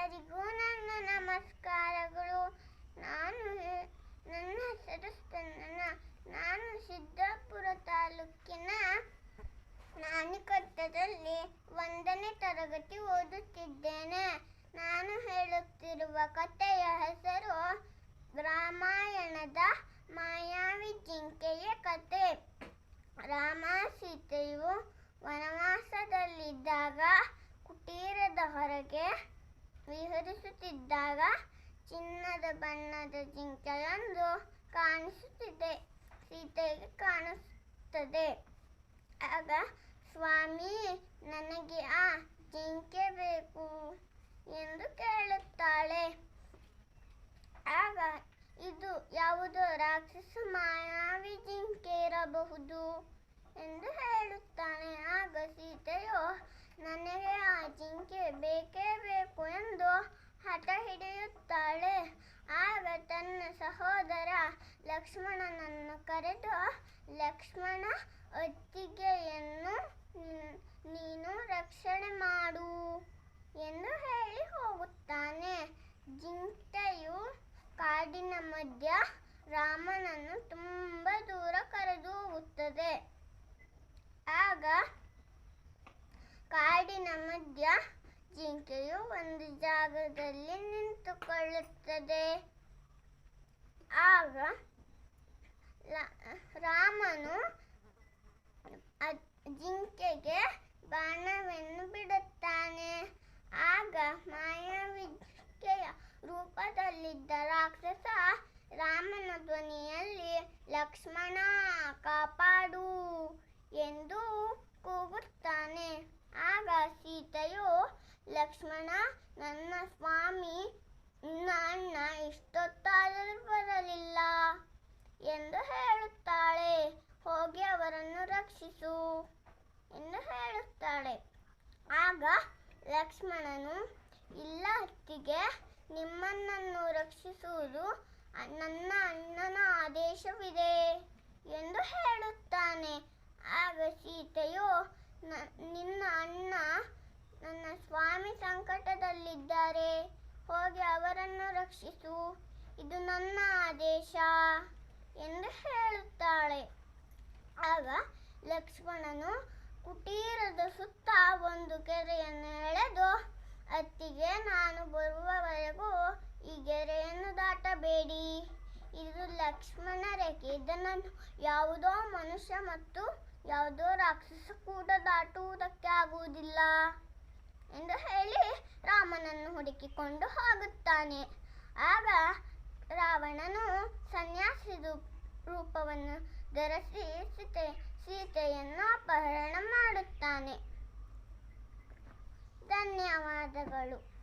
ಎಲ್ಲರಿಗೂ ನನ್ನ ನಮಸ್ಕಾರಗಳು. ನಾನು ನನ್ನ ಹೆಸರು ನಾನು ಸಿದ್ದಾಪುರ ತಾಲೂಕಿನ ನಾನಿಕಟ್ಟದಲ್ಲಿ ಒಂದನೇ ತರಗತಿ ಓದುತ್ತಿದ್ದೇನೆ. ನಾನು ಹೇಳುತ್ತಿರುವ ಕಥೆಯ ಹೆಸರು ರಾಮಾಯಣದ ಮಾಯಾವಿ ಜಿಂಕೆಯ ಕತೆ. ರಾಮ ಸೀತೆಯು ವನವಾಸದಲ್ಲಿದ್ದಾಗ ಕುಟೀರದ ಹೊರಗೆ ವಿಹರಿಸುತ್ತಿದ್ದಾಗ ಚಿನ್ನದ ಬಣ್ಣದ ಜಿಂಕೆಯೊಂದು ಕಾಣಿಸುತ್ತಿದೆ. ಸೀತೆಗೆ ಕಾಣಿಸುತ್ತದೆ. ಆಗ ಸ್ವಾಮಿ, ನನಗೆ ಆ ಜಿಂಕೆ ಬೇಕು ಎಂದು ಕೇಳುತ್ತಾಳೆ. ಆಗ, ಇದು ಯಾವುದೋ ರಾಕ್ಷಸ ಮಾಯಾವಿ ಜಿಂಕೆ ಇರಬಹುದು ಎಂದು ಹೇಳುತ್ತಾನೆ. ಆಗ ಸೀತೆಯು, ನನಗೆ ಆ ಜಿಂಕೆ ಬೇಕೇ ಬೇಕು ಎಂದು ಹಠ ಹಿಡಿಯುತ್ತಾಳೆ ಆಗ ತನ್ನ ಸಹೋದರ ಲಕ್ಷ್ಮಣನನ್ನು ಕರೆದು, ಲಕ್ಷ್ಮಣ ಒತ್ತಿಗೆಯನ್ನು ನೀನು ರಕ್ಷಣೆ ಮಾಡು ಎಂದು ಹೇಳಿ ಹೋಗುತ್ತಾನೆ. ಜಿಂಕೆಯು ಕಾಡಿನ ಮಧ್ಯ ರಾಮನನ್ನು ತುಂಬ ದೂರ ಕರೆದು ಹೋಗುತ್ತದೆ. ಆಗ ಕಾಡಿನ ಮಧ್ಯ ಜಿಂಕೆಯು ಒಂದು ಜಾಗದಲ್ಲಿ ನಿಂತುಕೊಳ್ಳುತ್ತದೆ. ಆಗ ರಾಮನು ಜಿಂಕೆಗೆ ಬಾಣವನ್ನು ಬಿಡುತ್ತಾನೆ. ಆಗ ಮಾಯಾವಿಕೆಯ ರೂಪದಲ್ಲಿದ್ದ ರಾಕ್ಷಸ ರಾಮನ ಧ್ವನಿಯಲ್ಲಿ, ಲಕ್ಷ್ಮಣ, ಕಾಪಾಡು ಎಂದು ಕೂಗುತ್ತಾನೆ. ಲಕ್ಷ್ಮಣ, ನನ್ನ ಸ್ವಾಮಿ, ನಿನ್ನ ಅಣ್ಣ ಇಷ್ಟೊತ್ತಾದರೂ ಬರಲಿಲ್ಲ ಎಂದು ಹೇಳುತ್ತಾಳೆ. ಹೋಗಿ ಅವರನ್ನು ರಕ್ಷಿಸು ಎಂದು ಹೇಳುತ್ತಾಳೆ. ಆಗ ಲಕ್ಷ್ಮಣನು, ಇಲ್ಲ ಅತ್ತಿಗೆ, ನಿಮ್ಮನ್ನನ್ನು ರಕ್ಷಿಸುವುದು ನನ್ನ ಅಣ್ಣನ ಆದೇಶವಿದೆ ಎಂದು ಹೇಳುತ್ತಾನೆ. ಆಗ ಸೀತೆಯು, "ನ- ನಿನ್ನ ಅಣ್ಣ ಸಂಕಟದಲ್ಲಿದ್ದಾರೆ. ಹೋಗಿ ಅವರನ್ನು ರಕ್ಷಿಸು. ಇದು ನನ್ನ ಆದೇಶ ಎಂದು ಹೇಳುತ್ತಾಳೆ. ಆಗ ಲಕ್ಷ್ಮಣನು ಕುಟೀರದ ಸುತ್ತ ಒಂದು ಕೆರೆಯನ್ನು ಎಳೆದು, ಅತ್ತಿಗೆ ನಾನು ಬರುವವರೆಗೂ ಈ ಗೆರೆಯನ್ನು ದಾಟಬೇಡಿ. ಇದು ಲಕ್ಷ್ಮಣ ರೇಖೆ. ಇದನ್ನು ಯಾವುದೋ ಮನುಷ್ಯ ಮತ್ತು ಯಾವುದೋ ರಾಕ್ಷಸ ಕೂಡ ದಾಟುವುದಕ್ಕೆ ಆಗುವುದಿಲ್ಲ. ಎಂದು ಹೇಳಿ ರಾಮನನ್ನು ಹುಡುಕಿಕೊಂಡು ಹೋಗುತ್ತಾನೆ. ಆಗ ರಾವಣನು ಸನ್ಯಾಸಿ ರೂಪವನ್ನು ಧರಿಸಿ ಸೀತೆ ಸೀತೆಯನ್ನು ಅಪಹರಣ ಮಾಡುತ್ತಾನೆ. ಧನ್ಯವಾದಗಳು.